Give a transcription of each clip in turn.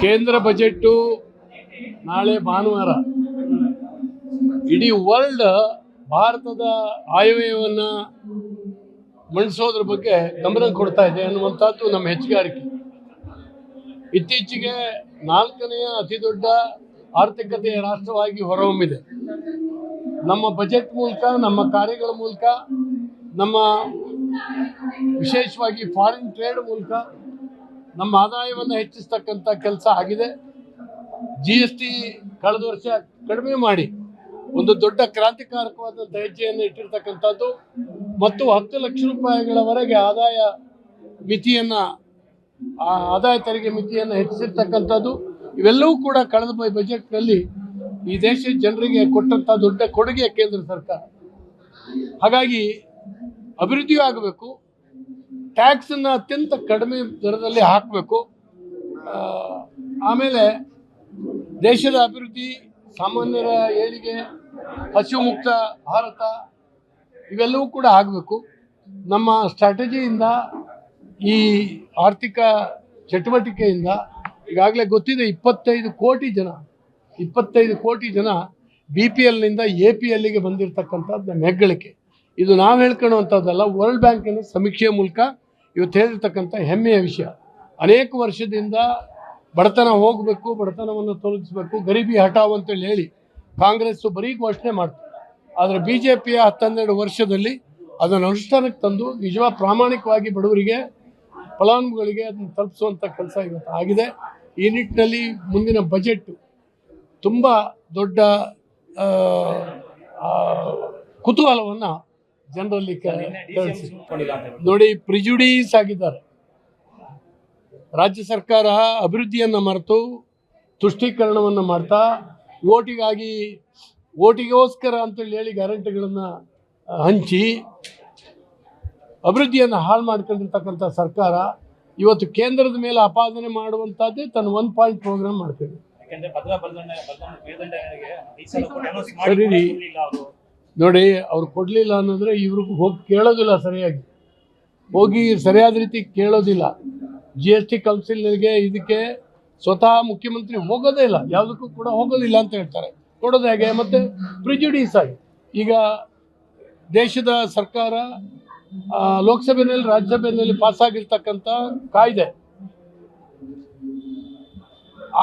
ಕೇಂದ್ರ ಬಜೆಟ್ಟು ನಾಳೆ ಭಾನುವಾರ. ಇಡೀ ವರ್ಲ್ಡ್ ಭಾರತದ ಆಯವ್ಯಯವನ್ನು ಮಂಡಿಸೋದ್ರ ಬಗ್ಗೆ ಗಮನ ಕೊಡ್ತಾ ಇದೆ ಅನ್ನುವಂಥದ್ದು ನಮ್ಮ ಹೆಚ್ಚುಗಾರಿಕೆ. ಇತ್ತೀಚೆಗೆ ನಾಲ್ಕನೆಯ ಅತಿ ದೊಡ್ಡ ಆರ್ಥಿಕತೆಯ ರಾಷ್ಟ್ರವಾಗಿ ಹೊರಹೊಮ್ಮಿದೆ. ನಮ್ಮ ಬಜೆಟ್ ಮೂಲಕ, ನಮ್ಮ ಕಾರ್ಯಗಳ ಮೂಲಕ, ನಮ್ಮ ವಿಶೇಷವಾಗಿ ಫಾರಿನ್ ಟ್ರೇಡ್ ಮೂಲಕ ನಮ್ಮ ಆದಾಯವನ್ನು ಹೆಚ್ಚಿಸ್ತಕ್ಕಂಥ ಕೆಲಸ ಆಗಿದೆ. ಜಿ ಎಸ್ ಟಿ ಕಳೆದ ವರ್ಷ ಕಡಿಮೆ ಮಾಡಿ ಒಂದು ದೊಡ್ಡ ಕ್ರಾಂತಿಕಾರಕವಾದಂಥ ಹೆಜ್ಜೆಯನ್ನು ಇಟ್ಟಿರ್ತಕ್ಕಂಥದ್ದು ಮತ್ತು ಹತ್ತು ಲಕ್ಷ ರೂಪಾಯಿಗಳವರೆಗೆ ಆದಾಯ ಮಿತಿಯನ್ನು ಆದಾಯ ತೆರಿಗೆ ಮಿತಿಯನ್ನು ಹೆಚ್ಚಿಸಿರ್ತಕ್ಕಂಥದ್ದು. ಇವೆಲ್ಲವೂ ಕೂಡ ಕಳೆದ ಬಜೆಟ್ನಲ್ಲಿ ಈ ದೇಶದ ಜನರಿಗೆ ಕೊಟ್ಟಂಥ ದೊಡ್ಡ ಕೊಡುಗೆ ಕೇಂದ್ರ ಸರ್ಕಾರ. ಹಾಗಾಗಿ ಅಭಿವೃದ್ಧಿಯೂ ಆಗಬೇಕು. ಟ್ಯಾಕ್ಸನ್ನು ಅತ್ಯಂತ ಕಡಿಮೆ ದರದಲ್ಲಿ ಹಾಕಬೇಕು. ಆಮೇಲೆ ದೇಶದ ಅಭಿವೃದ್ಧಿ, ಸಾಮಾನ್ಯರ ಏಳಿಗೆ ಹಸಿವು ಮುಕ್ತ ಭಾರತ, ಇವೆಲ್ಲವೂ ಕೂಡ ಆಗಬೇಕು ನಮ್ಮ ಸ್ಟ್ರಾಟಜಿಯಿಂದ ಈ ಆರ್ಥಿಕ ಚಟುವಟಿಕೆಯಿಂದ ಈಗಾಗಲೇ ಗೊತ್ತಿದೆ, ಇಪ್ಪತ್ತೈದು ಕೋಟಿ ಜನ, ಇಪ್ಪತ್ತೈದು ಕೋಟಿ ಜನ ಬಿ ಪಿ ಎಲ್ನಿಂದ ಎ ಪಿ ಎಲ್ಲಿಗೆ ಬಂದಿರತಕ್ಕಂಥದ್ದು ಹೆಗ್ಗಳಿಕೆ. ಇದು ನಾವು ಹೇಳ್ಕೊಳ್ಳುವಂಥದ್ದಲ್ಲ ವರ್ಲ್ಡ್ ಬ್ಯಾಂಕಿನ ಸಮೀಕ್ಷೆಯ ಮೂಲಕ ಇವತ್ತು ಹೇಳಿರ್ತಕ್ಕಂಥ ಹೆಮ್ಮೆಯ ವಿಷಯ. ಅನೇಕ ವರ್ಷದಿಂದ ಬಡತನ ಹೋಗಬೇಕು, ಬಡತನವನ್ನು ತೊಲಗಿಸ್ಬೇಕು, ಗರೀಬಿ ಹಠಾವ್ ಅಂತೇಳಿ ಹೇಳಿ ಕಾಂಗ್ರೆಸ್ಸು ಬರೀ ಘೋಷಣೆ ಮಾಡ್ತು. ಆದರೆ ಬಿ ಜೆ ಪಿಯ ಹತ್ತನ್ನೆರಡು ವರ್ಷದಲ್ಲಿ ಅದನ್ನು ಅನುಷ್ಠಾನಕ್ಕೆ ತಂದು ನಿಜವಾಗ ಪ್ರಾಮಾಣಿಕವಾಗಿ ಬಡವರಿಗೆ ಫಲಾನುಭವಿಗಳಿಗೆ ಅದನ್ನು ತಲುಪಿಸುವಂಥ ಕೆಲಸ ಇವತ್ತು ಆಗಿದೆ. ಈ ನಿಟ್ಟಿನಲ್ಲಿ ಮುಂದಿನ ಬಜೆಟ್ ತುಂಬ ದೊಡ್ಡ ಕುತೂಹಲವನ್ನು ಜನರಲ್ಲಿ ಕೇಳಿಸಿ. ನೋಡಿ ಪ್ರಿಜುಡೀಸ್ ಆಗಿದ್ದಾರೆ. ರಾಜ್ಯ ಸರ್ಕಾರ ಅಭಿವೃದ್ಧಿಯನ್ನು ಮರೆತು ತುಷ್ಟೀಕರಣವನ್ನು ಮಾಡ್ತಾ ಓಟಿಗಾಗಿ ಓಟಿಗೋಸ್ಕರ ಅಂತೇಳಿ ಹೇಳಿ ಗ್ಯಾರಂಟಿಗಳನ್ನು ಹಂಚಿ ಅಭಿವೃದ್ಧಿಯನ್ನು ಹಾಳು ಮಾಡ್ಕೊಂಡಿರ್ತಕ್ಕಂಥ ಸರ್ಕಾರ ಇವತ್ತು ಕೇಂದ್ರದ ಮೇಲೆ ಅಪಾದನೆ ಮಾಡುವಂಥದ್ದೇ ತನ್ನ ಒನ್ ಪಾಯಿಂಟ್ ಪ್ರೋಗ್ರಾಮ್ ಮಾಡ್ತೇವೆ ಸರಿ. ನೋಡಿ, ಅವ್ರು ಕೊಡಲಿಲ್ಲ ಅನ್ನೋದ್ರೆ ಇವ್ರಿಗೂ ಹೋಗಿ ಕೇಳೋದಿಲ್ಲ ಸರಿಯಾಗಿ. ಹೋಗಿ ಸರಿಯಾದ ರೀತಿ ಕೇಳೋದಿಲ್ಲ. ಜಿ ಎಸ್ ಟಿ ಕೌನ್ಸಿಲ್ಗೆ ಇದಕ್ಕೆ ಸ್ವತಃ ಮುಖ್ಯಮಂತ್ರಿ ಹೋಗೋದೇ ಇಲ್ಲ. ಯಾವುದಕ್ಕೂ ಕೂಡ ಹೋಗೋದಿಲ್ಲ ಅಂತ ಹೇಳ್ತಾರೆ. ಕೊಡೋದು ಹೇಗೆ? ಮತ್ತೆ ಪ್ರಿಜುಡೀಸ್ ಆಗಿ. ಈಗ ದೇಶದ ಸರ್ಕಾರ ಲೋಕಸಭೆಯಲ್ಲಿ ರಾಜ್ಯಸಭೆಯಲ್ಲಿ ಪಾಸಾಗಿರ್ತಕ್ಕಂಥ ಕಾಯ್ದೆ.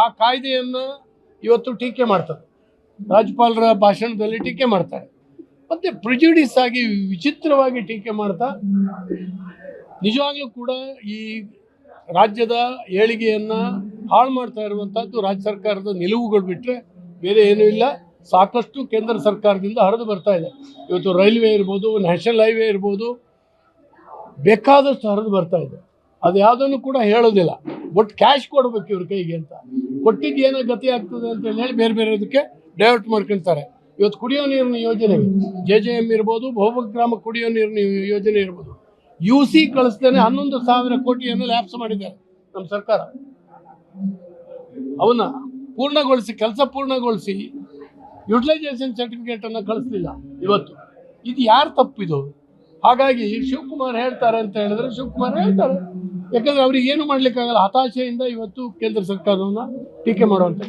ಆ ಕಾಯ್ದೆಯನ್ನು ಇವತ್ತು ಟೀಕೆ ಮಾಡ್ತಾರೆ. ರಾಜ್ಯಪಾಲರ ಭಾಷಣದಲ್ಲಿ ಟೀಕೆ ಮಾಡ್ತಾರೆ. ಮತ್ತೆ ಪ್ರಿಜುಡಿಸ್ ಆಗಿ ವಿಚಿತ್ರವಾಗಿ ಟೀಕೆ ಮಾಡ್ತಾ, ನಿಜವಾಗ್ಲೂ ಕೂಡ ಈ ರಾಜ್ಯದ ಏಳಿಗೆಯನ್ನು ಹಾಳು ಮಾಡ್ತಾ ಇರುವಂಥದ್ದು ರಾಜ್ಯ ಸರ್ಕಾರದ ನಿಲುವುಗಳು ಬಿಟ್ಟರೆ ಬೇರೆ ಏನೂ ಇಲ್ಲ. ಸಾಕಷ್ಟು ಕೇಂದ್ರ ಸರ್ಕಾರದಿಂದ ಹರಿದು ಬರ್ತಾ ಇದೆ. ಇವತ್ತು ರೈಲ್ವೆ ಇರ್ಬೋದು, ನ್ಯಾಷನಲ್ ಹೈವೇ ಇರ್ಬೋದು, ಬೇಕಾದಷ್ಟು ಹರಿದು ಬರ್ತಾ ಇದೆ. ಅದು ಯಾವುದನ್ನು ಕೂಡ ಹೇಳೋದಿಲ್ಲ. ಒಟ್ಟು ಕ್ಯಾಶ್ ಕೊಡ್ಬೇಕು ಇವ್ರ ಕೈಗೆ ಅಂತ. ಕೊಟ್ಟಿದ್ದು ಏನೋ ಗತಿ ಆಗ್ತದೆ ಅಂತ ಹೇಳಿ ಬೇರೆ ಬೇರೆ ಇದಕ್ಕೆ ಡೈವರ್ಟ್ ಮಾಡ್ಕೊಳ್ತಾರೆ ಇವತ್ತು ಕುಡಿಯೋ ನೀರಿನ ಯೋಜನೆ ಜೆ ಜೆ ಎಂ ಇರ್ಬೋದು ಬಹುಗ್ರಾಮ ಕುಡಿಯೋ ನೀರಿನ ಯೋಜನೆ ಇರ್ಬೋದು. ಯು ಸಿ ಕಳಿಸ್ತೇನೆ, ಹನ್ನೊಂದು ಸಾವಿರ ಕೋಟಿಯನ್ನು ಲ್ಯಾಪ್ಸ್ ಮಾಡಿದ್ದಾರೆ ನಮ್ಮ ಸರ್ಕಾರ. ಅವನ್ನ ಪೂರ್ಣಗೊಳಿಸಿ, ಕೆಲಸ ಪೂರ್ಣಗೊಳಿಸಿ ಯುಟಿಲೈಸೇಷನ್ ಸರ್ಟಿಫಿಕೇಟನ್ನು ಕಳಿಸ್ಲಿಲ್ಲ ಇವತ್ತು. ಇದು ಯಾರು ತಪ್ಪಿದು? ಹಾಗಾಗಿ ಶಿವಕುಮಾರ್ ಹೇಳ್ತಾರೆ ಅಂತ ಹೇಳಿದ್ರೆ ಶಿವಕುಮಾರ್ ಹೇಳ್ತಾರೆ. ಯಾಕಂದ್ರೆ ಅವ್ರಿಗೆ ಏನು ಮಾಡ್ಲಿಕ್ಕಾಗಲ್ಲ? ಹತಾಶೆಯಿಂದ ಇವತ್ತು ಕೇಂದ್ರ ಸರ್ಕಾರವನ್ನ ಟೀಕೆ ಮಾಡುವಂಥ